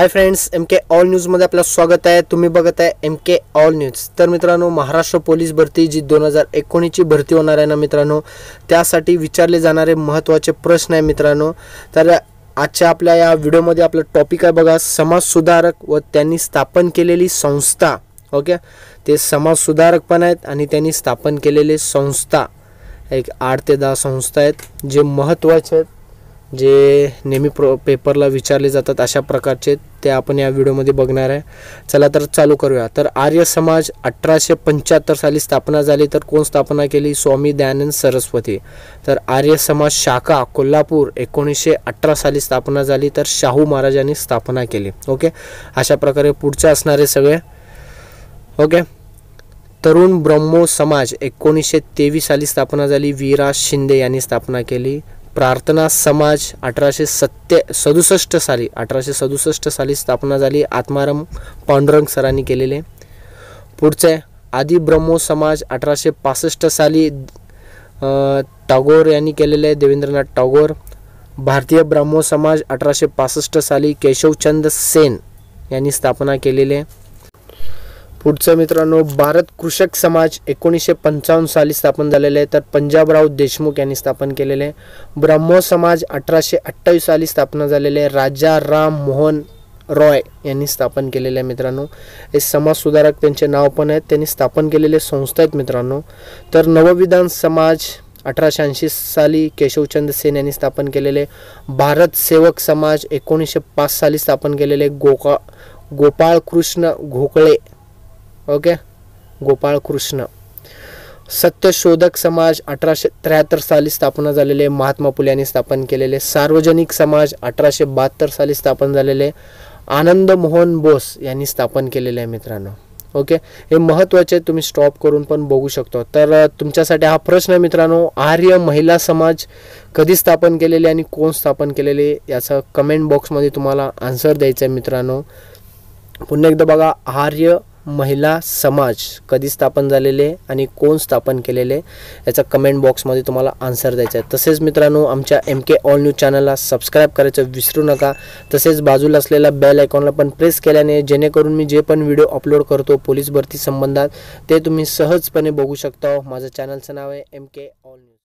Hi friends M K all न्यूजमध्ये आपलं स्वागत आहे. तुम्ही बघत आहे एम के ऑल न्यूज तर मित्रांनो महाराष्ट्र पोलीस भरती जी दोन हजार एकोणीसची भरती होणार आहे ना मित्रांनो त्यासाठी विचारले जाणारे महत्त्वाचे प्रश्न आहे मित्रांनो. तर आजच्या आपल्या या व्हिडिओमध्ये आपलं टॉपिक आहे बघा समाजसुधारक व त्यांनी स्थापन केलेली संस्था. ओके? ते समाजसुधारक पण आहेत आणि त्यांनी स्थापन केलेले संस्था. एक आठ ते दहा संस्था आहेत जे महत्त्वाचे आहेत. जे नेहमी प्रो पेपरला विचारले जातात अशा प्रकारचे ते आपण या व्हिडिओमध्ये बघणार आहे. चला तर चालू करूया. तर आर्य समाज अठराशे पंच्याहत्तर साली स्थापना झाली तर कोण स्थापना केली? स्वामी दयानंद सरस्वती. तर आर्य समाज शाखा कोल्हापूर एकोणीसशे अठरा साली स्थापना झाली तर शाहू महाराजांनी स्थापना केली. ओके? अशा प्रकारे पुढचे असणारे सगळे. ओके? तरुण ब्रह्मो समाज एकोणीसशे तेवीस साली स्थापना झाली वीरा शिंदे यांनी स्थापना केली. प्रार्थना समाज अठराशे सत्ते सदुसष्ट साली अठराशे सदुसष्ट साली स्थापना झाली. आत्माराम पांडुरंग सरांनी केलेले. पुढचे आदि ब्रह्मो समाज अठराशे पासष्ट साली टागोर यांनी केलेले देवेंद्रनाथ टागोर. भारतीय ब्रह्मो समाज अठराशे पासष्ट साली केशवचंद सेन यांनी स्थापना केलेले. पुढचं मित्रांनो भारत कृषक समाज एकोणीसशे पंचावन्न साली स्थापन झालेले आहे. तर पंजाबराव देशमुख यांनी स्थापन केलेले आहे. ब्रह्मो समाज अठराशे अठ्ठावीस साली स्थापना झालेले आहे. राजा राम मोहन रॉय यांनी स्थापन केलेले आहे मित्रांनो. हे समाजसुधारक त्यांचे नाव पण आहेत. त्यांनी स्थापन केलेले संस्था आहेत मित्रांनो. तर नवविधान समाज अठराशे ऐंशी साली केशवचंद सेन यांनी स्थापन केलेले भारत सेवक समाज एकोणीसशे पाच साली स्थापन केलेले गोका गोपाळ कृष्ण घोकळे ओके? गोपाळ कृष्ण सत्यशोधक समाज अठराशे त्र्याहत्तर साली स्थापना झालेले महात्मा फुले यांनी स्थापन केलेले सार्वजनिक समाज अठराशे बहात्तर साली स्थापन झालेले आनंद मोहन बोस यांनी स्थापन केलेले आहे मित्रांनो. ओके? हे महत्त्वाचे तुम्ही स्टॉप करून पण बघू शकतो. तर तुमच्यासाठी हा प्रश्न आहे मित्रांनो आर्य महिला समाज कधी स्थापन केलेले आणि कोण स्थापन केलेले याचा कमेंट बॉक्समध्ये तुम्हाला आन्सर द्यायचा आहे मित्रांनो. पुन्हा एकदा बघा आर्य महिला समाज कधी स्थापन झालेले आणि कोण स्थापन केलेले याचा कमेंट बॉक्समध्ये तुम्हाला आन्सर द्यायचा आहे. तसेच मित्रांनो आमच्या एम के ऑल न्यूज चॅनलला सबस्क्राईब करायचं विसरू नका. तसेच बाजूला असलेल्या बेल आयकॉनला पण प्रेस केल्याने जेणेकरून मी जे पण व्हिडिओ अपलोड करतो पोलीस भरती संबंधात ते तुम्ही सहजपणे बघू शकता. माझं चॅनलचं नाव आहे एम के ऑल न्यूज